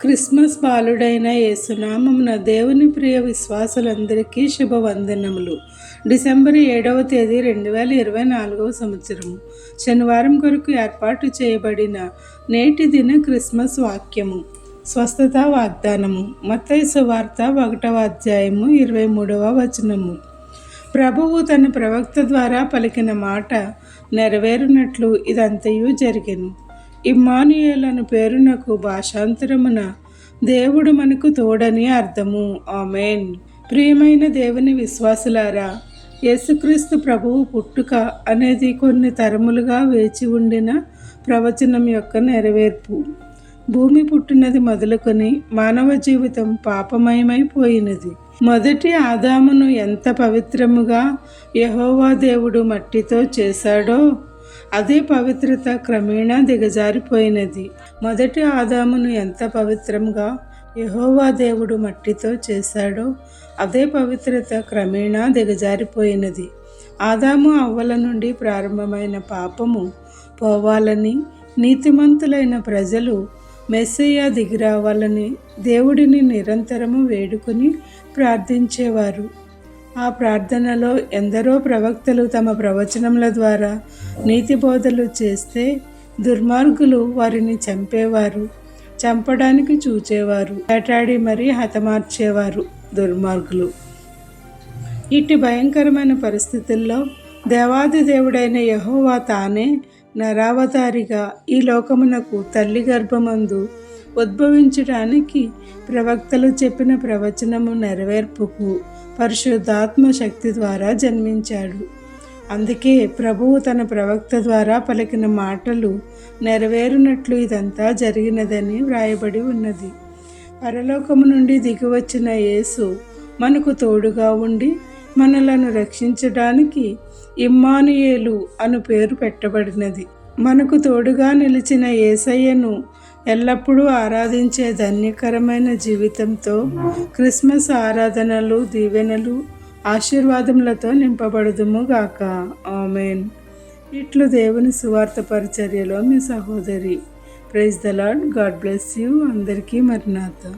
Christmas బాలుడైన యేసునామమున దేవుని ప్రియ విశ్వాసులందరికీ శుభవందనములు. December ఏడవ తేదీ రెండు వేల ఇరవై నాలుగవ సంవత్సరము. శనివారం కొరకు ఏర్పాటు చేయబడిన నేటి దిన క్రిస్మస్ వాక్యము. స్వస్థత వాగ్దానము. మత్తైసు వార్త ఒకటవ అధ్యాయము ఇరవై మూడవ వచనము. ప్రభువు తన ప్రవక్త ద్వారా పలికిన మాట నెరవేరునట్లు ఇదంతయు జరిగెను. ఇమ్మానుయేలను పేరునకు భాషాంతరమున దేవుడు మనకు తోడని అర్థము. ఆమెన్. ప్రియమైన దేవుని విశ్వాసులారా యేసుక్రీస్తు ప్రభువు పుట్టుక అనేది కొన్ని తరములుగా వేచి ఉండిన ప్రవచనం యొక్క నెరవేర్పు. భూమి పుట్టినది మొదలుకొని మానవ జీవితం పాపమయమైపోయినది. మొదటి ఆదామును ఎంత పవిత్రముగా యహోవా దేవుడు మట్టితో చేశాడో అదే పవిత్రత క్రమేణా దిగజారిపోయినది. మొదటి ఆదామును ఎంత పవిత్రంగా యహోవా దేవుడు మట్టితో చేశాడో అదే పవిత్రత క్రమేణా దిగజారిపోయినది. ఆదాము అవ్వల నుండి ప్రారంభమైన పాపము పోవాలని నీతిమంతులైన ప్రజలు మెస్సయ్య దిగిరావాలని దేవుడిని నిరంతరము వేడుకొని ప్రార్థించేవారు. ఆ ప్రార్థనలో ఎందరో ప్రవక్తలు తమ ప్రవచనముల ద్వారా నీతి బోధలు చేస్తే దుర్మార్గులు వారిని చంపేవారు చంపడానికి చూచేవారు వేటాడి మరీ హతమార్చేవారు దుర్మార్గులు. ఇట్టి భయంకరమైన పరిస్థితుల్లో దేవాది దేవుడైన యహోవా తానే నరావతారిగా ఈ లోకమునకు తల్లి గర్భమందు ఉద్భవించడానికి ప్రవక్తలు చెప్పిన ప్రవచనము నెరవేర్పుకు పరిశుద్ధాత్మ శక్తి ద్వారా జన్మించాడు. అందుకే ప్రభువు తన ప్రవక్త ద్వారా పలికిన మాటలు నెరవేరునట్లు ఇదంతా జరిగినదని వ్రాయబడి ఉన్నది. పరలోకము నుండి దిగివచ్చిన యేసు మనకు తోడుగా ఉండి మనలను రక్షించడానికి ఇమ్మానుయేలు అను పేరు పెట్టబడినది. మనకు తోడుగా నిలిచిన ఏసయ్యను ఎల్లప్పుడూ ఆరాధించే ధన్యకరమైన జీవితంతో క్రిస్మస్ ఆరాధనలు దీవెనలు ఆశీర్వాదములతో నింపబడుదుము గాక. ఆమెన్. ఇట్లు దేవుని సువార్త పరిచర్యలో మీ సహోదరి. Praise the Lord God bless you. అందరికీ మరినాథ